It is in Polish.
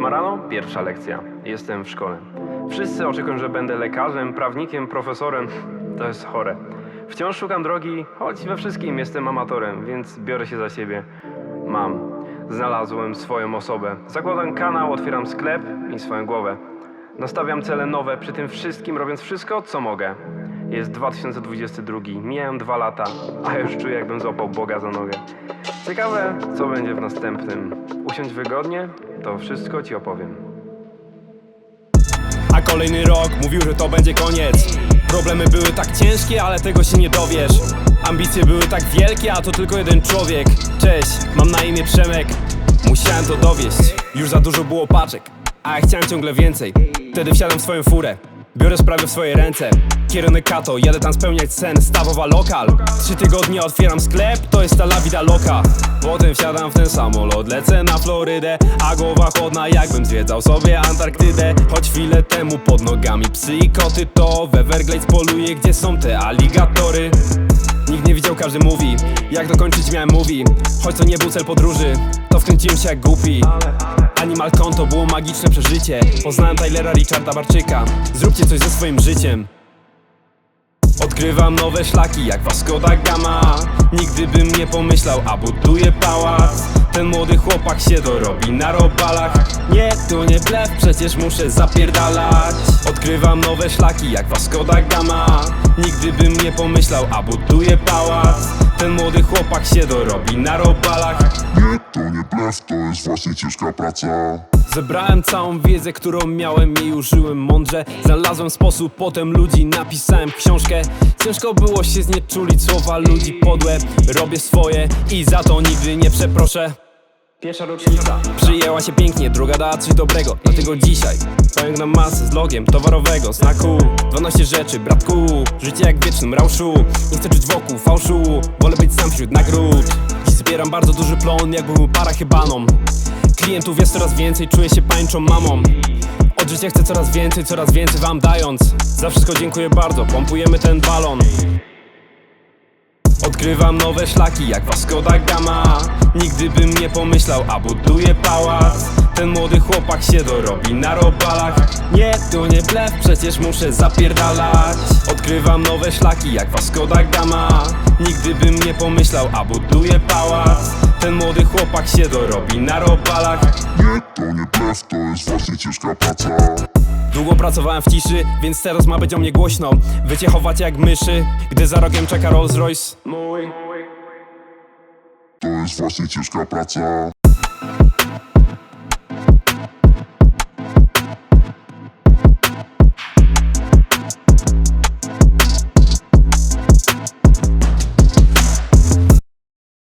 Ósma rano, pierwsza lekcja. Jestem w szkole. Wszyscy oczekują, że będę lekarzem, prawnikiem, profesorem. To jest chore. Wciąż szukam drogi, choć we wszystkim jestem amatorem, więc biorę się za siebie. Mam. Znalazłem swoją osobę. Zakładam kanał, otwieram sklep i swoją głowę. Nastawiam cele nowe, przy tym wszystkim robiąc wszystko, co mogę. Jest 2022, mijają dwa lata, a już czuję, jakbym złapał Boga za nogę. Ciekawe, co będzie w następnym. Usiądź wygodnie, to wszystko ci opowiem. A kolejny rok mówił, że to będzie koniec. Problemy były tak ciężkie, ale tego się nie dowiesz. Ambicje były tak wielkie, a to tylko jeden człowiek. Cześć, mam na imię Przemek. Musiałem to dowieść. Już za dużo było paczek A ja chciałem ciągle więcej. Wtedy wsiadam w swoją furę Biorę sprawy w swoje ręce. Kierunek Kato, jadę tam spełniać sen. Stawowa lokal. Trzy tygodnie otwieram sklep, to jest ta la vida loca. Potem wsiadam w ten samolot, lecę na Florydę. A głowa chłodna jakbym zwiedzał sobie Antarktydę. Choć chwilę temu pod nogami psy i koty To w Everglades poluje, gdzie są te aligatory. Nikt nie widział, każdy mówi Jak dokończyć miałem mówi. Choć to nie był cel podróży To wkręciłem się jak głupi Animal Conto było magiczne przeżycie. Poznałem Tylera Richarda Barczyka. Zróbcie coś ze swoim życiem. Odkrywam nowe szlaki jak Vasco da Gama. Nigdy bym nie pomyślał, a buduję pałac. Ten młody chłopak się dorobi na robalach. Nie, to nie blef, przecież muszę zapierdalać. Odkrywam nowe szlaki jak Vasco da Gama. Nigdy bym nie pomyślał, a buduję pałac. Ten młody chłopak się dorobi na robalach. Nie, to nie blef, to jest właśnie ciężka praca. Zebrałem całą wiedzę, którą miałem i użyłem mądrze. Znalazłem sposób, potem ludzi napisałem książkę. Ciężko było się znieczulić słowa ludzi podłe. Robię swoje i za to nigdy nie przeproszę. Pierwsza rocznica. Przyjęła się pięknie, druga dała coś dobrego. Dlatego dzisiaj pociągnę masę z logiem towarowego Znaku, 12 rzeczy, bratku. Życie jak w wiecznym rauszu Nie chcę czuć wokół fałszu. Wolę być sam wśród nagród zbieram bardzo duży plon, jakbym para chybaną Klientów jest coraz więcej, czuję się pańczą mamą. Od życia chcę coraz więcej, coraz więcej wam dając. Za wszystko dziękuję bardzo, pompujemy ten balon. Odkrywam nowe szlaki jak Vasco da Gama. Nigdy bym nie pomyślał, a buduję pałac Ten młody chłopak się dorobi na robalach. Nie, to nie blef, przecież muszę zapierdalać. Odkrywam nowe szlaki jak Vasco da Gama. Nigdy bym nie pomyślał, a buduję pałac. Ten młody chłopak się dorobi na robalach. Nie, to nie blef, to jest właśnie ciężka praca. Długo pracowałem w ciszy, więc teraz ma być o mnie głośno. Wycie chować jak myszy, gdy za rogiem czeka Rolls Royce Mój. To jest właśnie ciężka praca